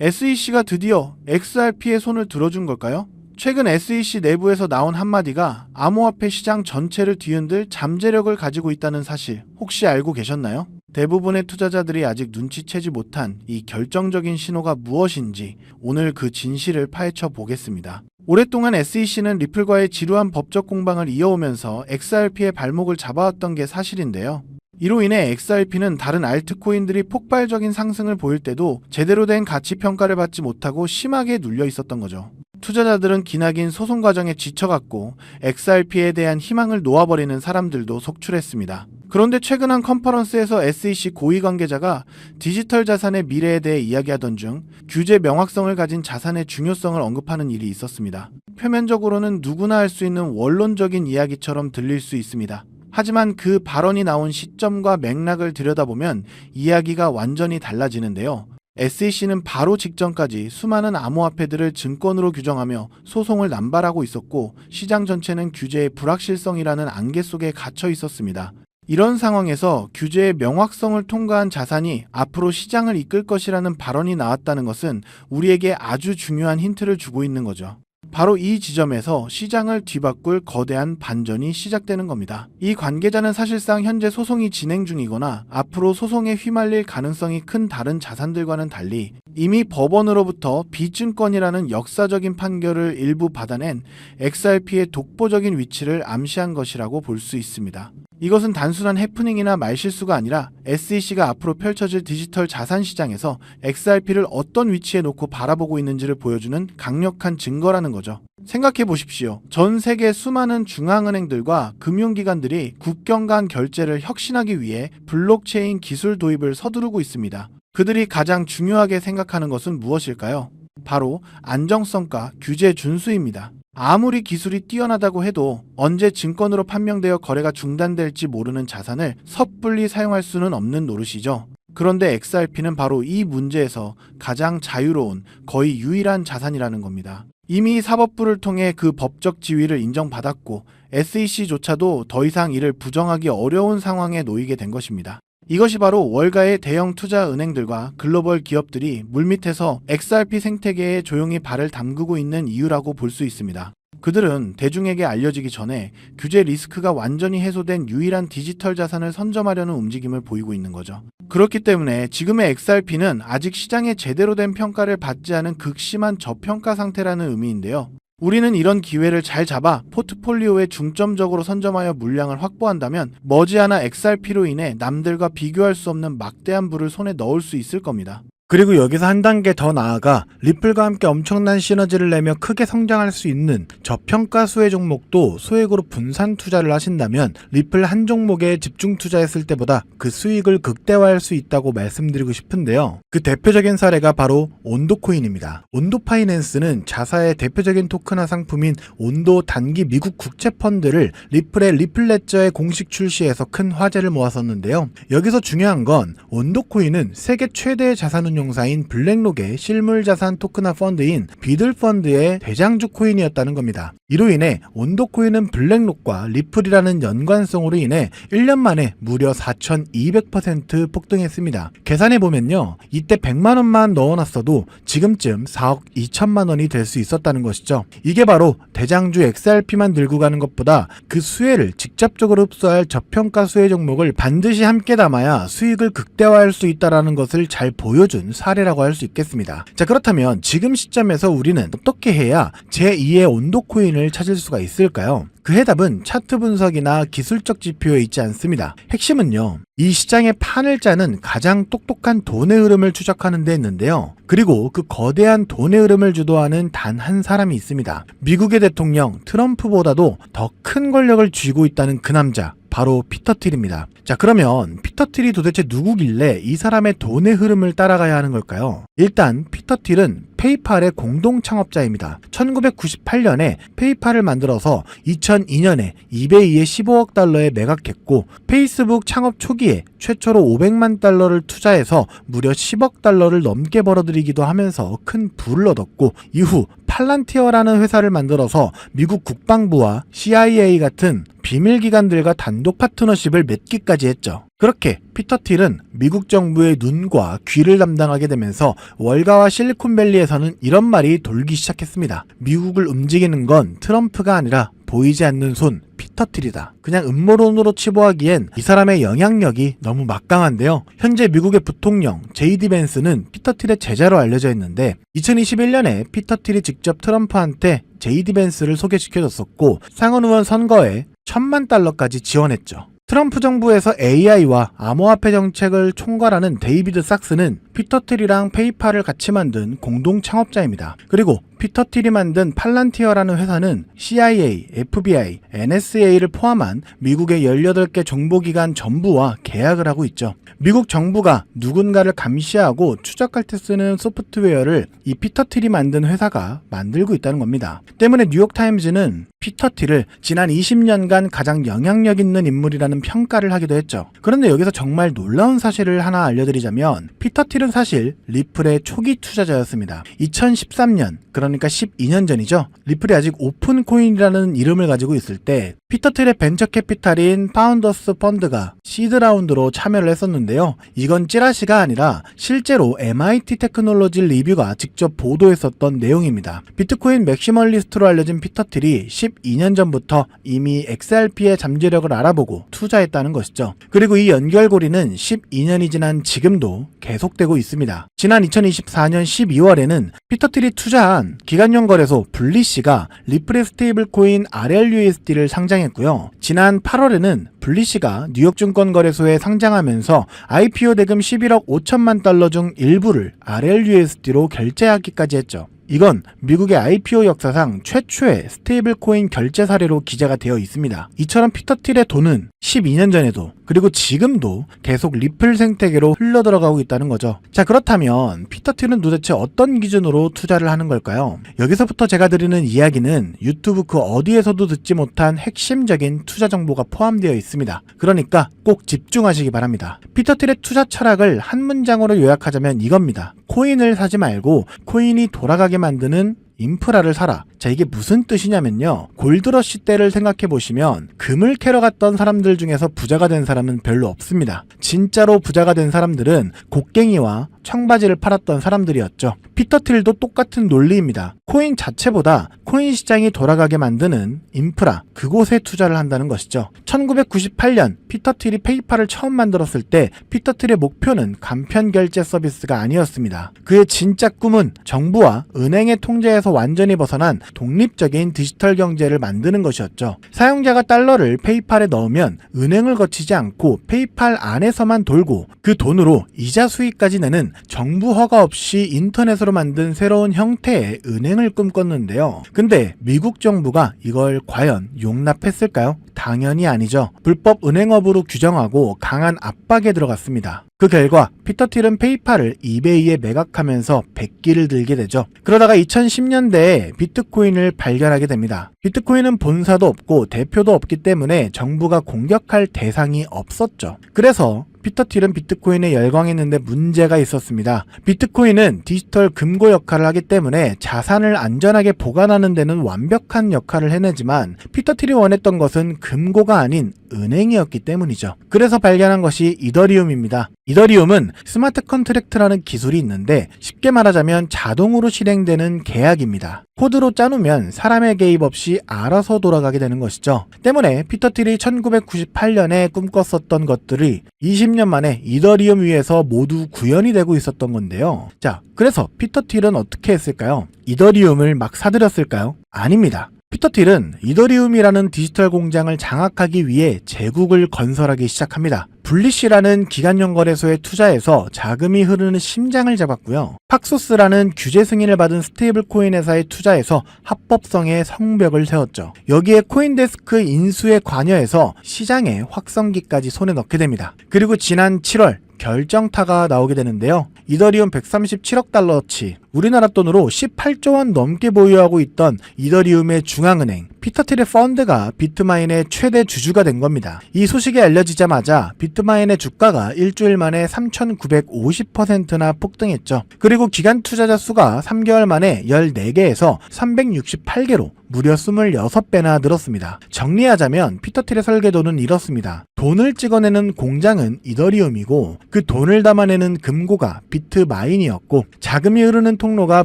SEC가 드디어 XRP의 손을 들어준 걸까요? 최근 SEC 내부에서 나온 한마디가 암호화폐 시장 전체를 뒤흔들 잠재력을 가지고 있다는 사실 혹시 알고 계셨나요? 대부분의 투자자들이 아직 눈치채지 못한 이 결정적인 신호가 무엇인지 오늘 그 진실을 파헤쳐 보겠습니다. 오랫동안 SEC는 리플과의 지루한 법적 공방을 이어오면서 XRP의 발목을 잡아왔던 게 사실인데요. 이로 인해 XRP는 다른 알트코인들이 폭발적인 상승을 보일 때도 제대로 된 가치 평가를 받지 못하고 심하게 눌려 있었던 거죠. 투자자들은 기나긴 소송 과정에 지쳐갔고 XRP에 대한 희망을 놓아버리는 사람들도 속출했습니다. 그런데 최근 한 컨퍼런스에서 SEC 고위 관계자가 디지털 자산의 미래에 대해 이야기하던 중 규제 명확성을 가진 자산의 중요성을 언급하는 일이 있었습니다. 표면적으로는 누구나 할 수 있는 원론적인 이야기처럼 들릴 수 있습니다. 하지만 그 발언이 나온 시점과 맥락을 들여다보면 이야기가 완전히 달라지는데요. SEC는 바로 직전까지 수많은 암호화폐들을 증권으로 규정하며 소송을 남발하고 있었고 시장 전체는 규제의 불확실성이라는 안개 속에 갇혀 있었습니다. 이런 상황에서 규제의 명확성을 통과한 자산이 앞으로 시장을 이끌 것이라는 발언이 나왔다는 것은 우리에게 아주 중요한 힌트를 주고 있는 거죠. 바로 이 지점에서 시장을 뒤바꿀 거대한 반전이 시작되는 겁니다. 이 관계자는 사실상 현재 소송이 진행 중이거나 앞으로 소송에 휘말릴 가능성이 큰 다른 자산들과는 달리 이미 법원으로부터 비증권이라는 역사적인 판결을 일부 받아낸 XRP의 독보적인 위치를 암시한 것이라고 볼 수 있습니다. 이것은 단순한 해프닝이나 말실수가 아니라 SEC가 앞으로 펼쳐질 디지털 자산 시장에서 XRP를 어떤 위치에 놓고 바라보고 있는지를 보여주는 강력한 증거라는 거죠. 생각해 보십시오. 전 세계 수많은 중앙은행들과 금융기관들이 국경 간 결제를 혁신하기 위해 블록체인 기술 도입을 서두르고 있습니다. 그들이 가장 중요하게 생각하는 것은 무엇일까요? 바로 안정성과 규제 준수입니다. 아무리 기술이 뛰어나다고 해도 언제 증권으로 판명되어 거래가 중단될지 모르는 자산을 섣불리 사용할 수는 없는 노릇이죠. 그런데 XRP는 바로 이 문제에서 가장 자유로운 거의 유일한 자산이라는 겁니다. 이미 사법부를 통해 그 법적 지위를 인정받았고 SEC조차도 더 이상 이를 부정하기 어려운 상황에 놓이게 된 것입니다. 이것이 바로 월가의 대형 투자 은행들과 글로벌 기업들이 물밑에서 XRP 생태계에 조용히 발을 담그고 있는 이유라고 볼 수 있습니다. 그들은 대중에게 알려지기 전에 규제 리스크가 완전히 해소된 유일한 디지털 자산을 선점하려는 움직임을 보이고 있는 거죠. 그렇기 때문에 지금의 XRP는 아직 시장에 제대로 된 평가를 받지 않은 극심한 저평가 상태라는 의미인데요. 우리는 이런 기회를 잘 잡아 포트폴리오에 중점적으로 선점하여 물량을 확보한다면 머지않아 XRP로 인해 남들과 비교할 수 없는 막대한 부를 손에 넣을 수 있을 겁니다. 그리고 여기서 한 단계 더 나아가 리플과 함께 엄청난 시너지를 내며 크게 성장할 수 있는 저평가 수혜 종목도 소액으로 분산 투자를 하신다면 리플 한 종목에 집중 투자했을 때보다 그 수익을 극대화할 수 있다고 말씀드리고 싶은데요. 그 대표적인 사례가 바로 온도코인입니다. 온도파이낸스는 자사의 대표적인 토큰화 상품인 온도 단기 미국 국채 펀드를 리플의 리플레저에 공식 출시해서 큰 화제를 모았었는데요. 여기서 중요한 건 온도코인은 세계 최대의 자산 운용 사인 블랙록의 실물 자산 토큰화 펀드인 비들 펀드의 대장주 코인이었다는 겁니다. 이로 인해 온도코인은 블랙록과 리플이라는 연관성으로 인해 1년 만에 무려 4,200% 폭등했습니다. 계산해 보면요. 이때 100만 원만 넣어놨어도 지금쯤 4억 2천만 원이 될 수 있었다는 것이죠. 이게 바로 대장주 XRP만 들고 가는 것보다 그 수혜를 직접적으로 흡수할 저평가 수혜 종목을 반드시 함께 담아야 수익을 극대화할 수 있다라는 것을 잘 보여준 사례라고 할 수 있겠습니다. 자 그렇다면 지금 시점에서 우리는 어떻게 해야 제2의 온도 코인을 찾을 수가 있을까요? 그 해답은 차트 분석이나 기술적 지표에 있지 않습니다. 핵심은요. 이 시장의 판을 짜는 가장 똑똑한 돈의 흐름을 추적하는 데 있는데요. 그리고 그 거대한 돈의 흐름을 주도하는 단 한 사람이 있습니다. 미국의 대통령 트럼프보다도 더 큰 권력을 쥐고 있다는 그 남자. 바로 피터 틸입니다. 자, 그러면 피터 틸이 도대체 누구길래 이 사람의 돈의 흐름을 따라가야 하는 걸까요? 일단 피터 틸은 페이팔의 공동 창업자입니다. 1998년에 페이팔을 만들어서 2002년에 이베이에 15억 달러에 매각했고 페이스북 창업 초기에 최초로 500만 달러를 투자해서 무려 10억 달러를 넘게 벌어들이기도 하면서 큰 부를 얻었고 이후 팔란티어라는 회사를 만들어서 미국 국방부와 CIA 같은 비밀 기관들과 단독 파트너십을 맺기까지 했죠. 그렇게 피터 틸은 미국 정부의 눈과 귀를 담당하게 되면서 월가와 실리콘밸리에서는 이런 말이 돌기 시작했습니다. 미국을 움직이는 건 트럼프가 아니라 보이지 않는 손 피터 틸이다. 그냥 음모론으로 치부하기엔 이 사람의 영향력이 너무 막강한데요. 현재 미국의 부통령 제이디 벤스는 피터 틸의 제자로 알려져 있는데 2021년에 피터 틸이 직접 트럼프한테 제이디 벤스를 소개시켜줬었고 상원 의원 선거에 천만 달러까지 지원했죠. 트럼프 정부에서 AI와 암호화폐 정책을 총괄하는 데이비드 삭스는 피터 틸이랑 페이팔을 같이 만든 공동 창업자입니다. 그리고 피터 틸이 만든 팔란티어라는 회사는 CIA, FBI, NSA를 포함한 미국의 18개 정보기관 전부와 계약을 하고 있죠. 미국 정부가 누군가를 감시하고 추적할 때 쓰는 소프트웨어를 이 피터 틸이 만든 회사가 만들고 있다는 겁니다. 때문에 뉴욕타임즈는 피터 틸을 지난 20년간 가장 영향력 있는 인물이라는 평가를 하기도 했죠. 그런데 여기서 정말 놀라운 사실을 하나 알려드리자면 피터 틸은 사실 리플의 초기 투자자였습니다. 2013년 그러니까 12년 전이죠. 리플이 아직 오픈 코인이라는 이름을 가지고 있을 때 피터 틸의 벤처 캐피탈인 파운더스 펀드가 시드 라운드로 참여를 했었는데요. 이건 찌라시가 아니라 실제로 MIT 테크놀로지 리뷰가 직접 보도했었던 내용입니다. 비트코인 맥시멀리스트로 알려진 피터 틸이 12년 전부터 이미 XRP의 잠재력을 알아보고 투자했다는 것이죠. 그리고 이 연결고리는 12년이 지난 지금도 계속되고 있습니다. 지난 2024년 12월에는 피터 틸이 투자한 기관용 거래소 블리시가 리플의 스테이블 코인 RLUSD를 상장했고요. 지난 8월에는 블리시가 뉴욕 증권거래소에 상장하면서 IPO 대금 11억 5천만 달러 중 일부를 RLUSD로 결제하기까지 했죠. 이건 미국의 IPO 역사상 최초의 스테이블 코인 결제 사례로 기재가 되어 있습니다. 이처럼 피터 틸의 돈은 12년 전에도 그리고 지금도 계속 리플 생태계로 흘러 들어가고 있다는 거죠. 자, 그렇다면 피터 틸은 도대체 어떤 기준으로 투자를 하는 걸까요? 여기서부터 제가 드리는 이야기는 유튜브 그 어디에서도 듣지 못한 핵심적인 투자 정보가 포함되어 있습니다. 그러니까 꼭 집중하시기 바랍니다. 피터 틸의 투자 철학을 한 문장으로 요약하자면 이겁니다. 코인을 사지 말고 코인이 돌아가게 만드는 인프라를 사라. 자, 이게 무슨 뜻이냐면요. 골드러시 때를 생각해 보시면 금을 캐러 갔던 사람들 중에서 부자가 된 사람은 별로 없습니다. 진짜로 부자가 된 사람들은 곡괭이와 청바지를 팔았던 사람들이었죠. 피터 틸도 똑같은 논리입니다. 코인 자체보다 코인 시장이 돌아가게 만드는 인프라, 그곳에 투자를 한다는 것이죠. 1998년 피터 틸이 페이팔을 처음 만들었을 때 피터 틸의 목표는 간편 결제 서비스가 아니었습니다. 그의 진짜 꿈은 정부와 은행의 통제에서 완전히 벗어난 독립적인 디지털 경제를 만드는 것이었죠. 사용자가 달러를 페이팔에 넣으면 은행을 거치지 않고 페이팔 안에서만 돌고 그 돈으로 이자 수익까지 내는 정부 허가 없이 인터넷으로 만든 새로운 형태의 은행을 꿈꿨는데요. 근데 미국 정부가 이걸 과연 용납했을까요? 당연히 아니죠. 불법 은행업으로 규정하고 강한 압박에 들어갔습니다. 그 결과 피터 틸은 페이팔을 이베이에 매각하면서 백기를 들게 되죠. 그러다가 2010년대에 비트코인을 발견하게 됩니다. 비트코인은 본사도 없고 대표도 없기 때문에 정부가 공격할 대상이 없었죠. 그래서 피터 틸은 비트코인에 열광했는데 문제가 있었습니다. 비트코인은 디지털 금고 역할을 하기 때문에 자산을 안전하게 보관하는 데는 완벽한 역할을 해내지만 피터 틸이 원했던 것은 금고가 아닌 은행이었기 때문이죠. 그래서 발견한 것이 이더리움입니다. 이더리움은 스마트 컨트랙트라는 기술이 있는데 쉽게 말하자면 자동으로 실행되는 계약입니다. 코드로 짜놓으면 사람의 개입 없이 알아서 돌아가게 되는 것이죠. 때문에 피터 틸이 1998년에 꿈꿨었던 것들이 20년 만에 이더리움 위에서 모두 구현이 되고 있었던 건데요. 자, 그래서 피터 틸은 어떻게 했을까요? 이더리움을 막 사들였을까요? 아닙니다. 피터 틸은 이더리움이라는 디지털 공장을 장악하기 위해 제국을 건설하기 시작합니다. 블리시라는 기관용 거래소에 투자해서 자금이 흐르는 심장을 잡았고요. 팍소스라는 규제 승인을 받은 스테이블 코인 회사에 투자해서 합법성의 성벽을 세웠죠. 여기에 코인데스크 인수에 관여해서 시장의 확성기까지 손에 넣게 됩니다. 그리고 지난 7월 결정타가 나오게 되는데요. 이더리움 137억 달러치, 우리나라 돈으로 18조 원 넘게 보유하고 있던 이더리움의 중앙은행 피터틸의 펀드가 비트마인의 최대 주주가 된 겁니다. 이 소식이 알려지자마자 비트마인의 주가가 일주일 만에 3,950%나 폭등했죠. 그리고 기간 투자자 수가 3개월 만에 14개에서 368개로 무려 26배나 늘었습니다. 정리하자면 피터틸의 설계도는 이렇습니다. 돈을 찍어내는 공장은 이더리움이고 그 돈을 담아내는 금고가 비트마인이었고 자금이 흐르는 통로가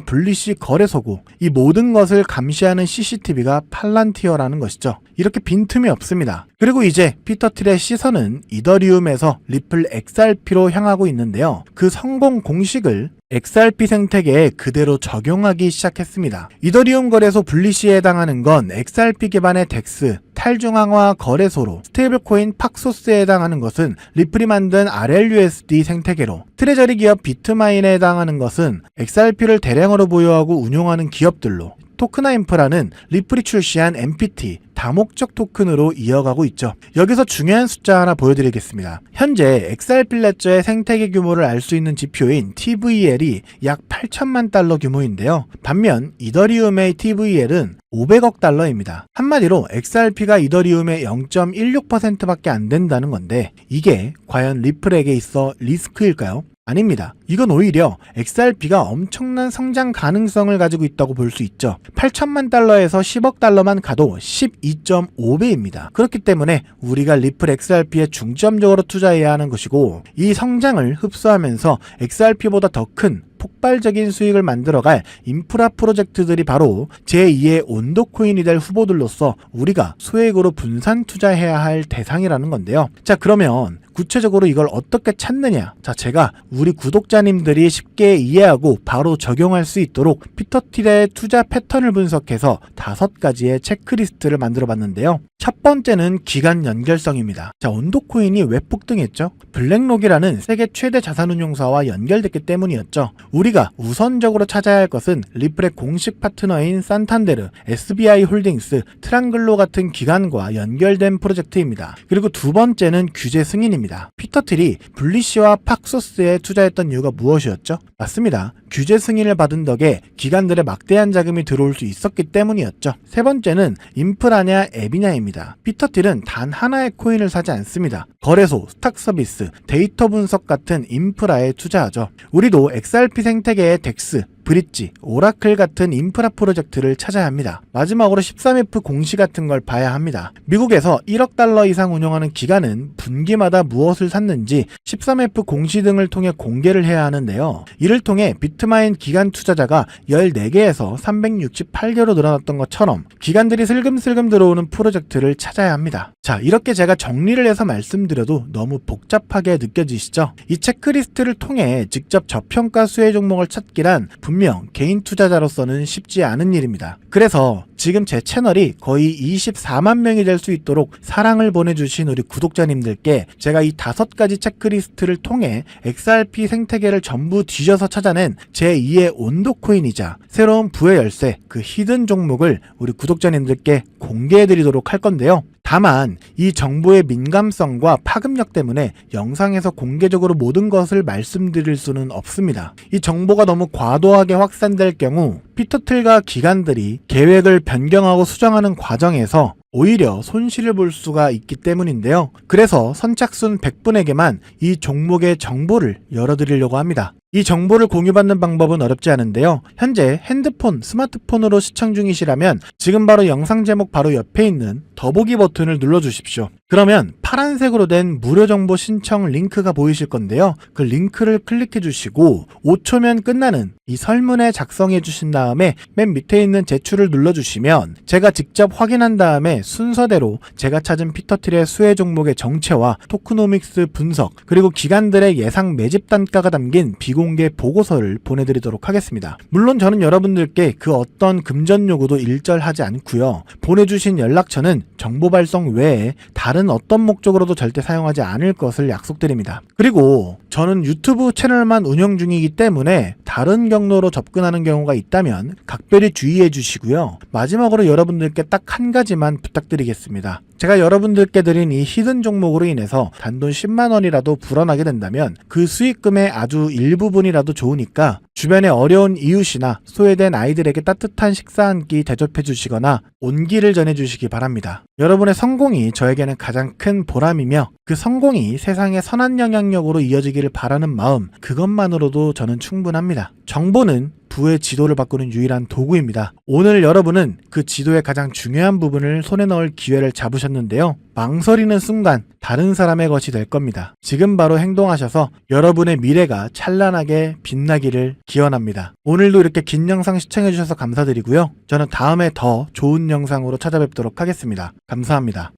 분리시 거래소고 이 모든 것을 감시하는 CCTV가 팔 란티어라는 것이죠. 이렇게 빈틈이 없습니다. 그리고 이제 피터 틸의 시선은 이더리움에서 리플 XRP로 향하고 있는데요. 그 성공 공식을 XRP 생태계에 그대로 적용하기 시작했습니다. 이더리움 거래소 분리시에 해당하는 건 XRP 기반의 덱스, 탈중앙화 거래소로 스테이블코인 팍소스에 해당하는 것은 리플이 만든 RLUSD 생태계로 트레저리 기업 비트마인에 해당하는 것은 XRP를 대량으로 보유하고 운용하는 기업들로 토크나 인프라는 리플이 출시한 MPT 다목적 토큰으로 이어가고 있죠. 여기서 중요한 숫자 하나 보여드리겠습니다. 현재 XRP 레저의 생태계 규모를 알 수 있는 지표인 TVL이 약 8천만 달러 규모인데요. 반면 이더리움의 TVL은 500억 달러입니다. 한마디로 XRP가 이더리움의 0.16%밖에 안 된다는 건데 이게 과연 리플에게 있어 리스크일까요? 아닙니다. 이건 오히려 XRP가 엄청난 성장 가능성을 가지고 있다고 볼 수 있죠. 8천만 달러에서 10억 달러만 가도 12.5배입니다. 그렇기 때문에 우리가 리플 XRP에 중점적으로 투자해야 하는 것이고 이 성장을 흡수하면서 XRP보다 더큰 폭발적인 수익을 만들어갈 인프라 프로젝트들이 바로 제2의 온도코인이 될 후보들로서 우리가 소액으로 분산 투자해야 할 대상이라는 건데요. 자, 그러면 구체적으로 이걸 어떻게 찾느냐? 자, 제가 우리 구독자님들이 쉽게 이해하고 바로 적용할 수 있도록 피터 틸의 투자 패턴을 분석해서 다섯 가지의 체크리스트를 만들어 봤는데요. 첫 번째는 기간 연결성입니다. 자, 온도코인이 왜 폭등했죠? 블랙록이라는 세계 최대 자산운용사와 연결됐기 때문이었죠. 우리가 우선적으로 찾아야 할 것은 리플의 공식 파트너인 산탄데르, SBI 홀딩스, 트랑글로 같은 기관과 연결된 프로젝트입니다. 그리고 두 번째는 규제 승인입니다. 피터틸이 블리시와 팍소스에 투자했던 이유가 무엇이었죠? 맞습니다. 규제 승인을 받은 덕에 기관들의 막대한 자금이 들어올 수 있었기 때문이었죠. 세 번째는 인프라냐 앱이냐입니다. 피터틸은 단 하나의 코인을 사지 않습니다. 거래소, 스탁 서비스, 데이터 분석 같은 인프라에 투자하죠. 우리도 XRP 생태계의 덱스, 브릿지, 오라클 같은 인프라 프로젝트를 찾아야 합니다. 마지막으로 13F 공시 같은 걸 봐야 합니다. 미국에서 1억 달러 이상 운영하는 기관은 분기마다 무엇을 샀는지 13F 공시 등을 통해 공개를 해야 하는데요. 이를 통해 비트마인 기관 투자자가 14개에서 368개로 늘어났던 것처럼 기관들이 슬금슬금 들어오는 프로젝트를 찾아야 합니다. 자, 이렇게 제가 정리를 해서 말씀드려도 너무 복잡하게 느껴지시죠? 이 체크리스트를 통해 직접 저평가 수혜 종목을 찾기란 분명 개인 투자자로서는 쉽지 않은 일입니다. 그래서 지금 제 채널이 거의 24만 명이 될 수 있도록 사랑을 보내주신 우리 구독자님들께 제가 이 다섯 가지 체크리스트를 통해 XRP 생태계를 전부 뒤져서 찾아낸 제2의 온도코인이자 새로운 부의 열쇠 그 히든 종목을 우리 구독자님들께 공개해드리도록 할 건데요. 다만 이 정보의 민감성과 파급력 때문에 영상에서 공개적으로 모든 것을 말씀드릴 수는 없습니다. 이 정보가 너무 과도하게 확산될 경우 피터틀과 기관들이 계획을 변경하고 수정하는 과정에서 오히려 손실을 볼 수가 있기 때문인데요. 그래서 선착순 100분에게만 이 종목의 정보를 열어드리려고 합니다. 이 정보를 공유받는 방법은 어렵지 않은데요. 현재 핸드폰, 스마트폰으로 시청 중이시라면 지금 바로 영상 제목 바로 옆에 있는 더보기 버튼을 눌러주십시오. 그러면 파란색으로 된 무료 정보 신청 링크가 보이실 건데요. 그 링크를 클릭해 주시고 5초면 끝나는 이 설문에 작성해 주신 다음에 맨 밑에 있는 제출을 눌러주시면 제가 직접 확인한 다음에 순서대로 제가 찾은 피터틸의 수혜 종목의 정체와 토크노믹스 분석 그리고 기관들의 예상 매집 단가가 담긴 비공 개 보고서를 보내드리도록 하겠습니다. 물론 저는 여러분들께 그 어떤 금전 요구도 일절하지 않고요. 보내주신 연락처는 정보 발송 외에 다른 어떤 목적으로도 절대 사용하지 않을 것을 약속드립니다. 그리고 저는 유튜브 채널만 운영 중이기 때문에 다른 경로로 접근하는 경우가 있다면 각별히 주의해 주시고요. 마지막으로 여러분들께 딱 한 가지만 부탁드리겠습니다. 제가 여러분들께 드린 이 히든 종목으로 인해서 단돈 10만 원이라도 불어나게 된다면 그 수익금의 아주 일부분 이라도 좋으니까 주변에 어려운 이웃이나 소외된 아이들에게 따뜻한 식사 한 끼 대접해 주시거나 온기를 전해 주시기 바랍니다. 여러분의 성공이 저에게는 가장 큰 보람이며 그 성공이 세상의 선한 영향력으로 이어지기를 바라는 마음 그것만으로도 저는 충분합니다. 정보는 부의 지도를 바꾸는 유일한 도구입니다. 오늘 여러분은 그 지도의 가장 중요한 부분을 손에 넣을 기회를 잡으셨는데요. 망설이는 순간 다른 사람의 것이 될 겁니다. 지금 바로 행동하셔서 여러분의 미래가 찬란하게 빛나기를 기원합니다. 오늘도 이렇게 긴 영상 시청해주셔서 감사드리고요. 저는 다음에 더 좋은 영상으로 찾아뵙도록 하겠습니다. 감사합니다.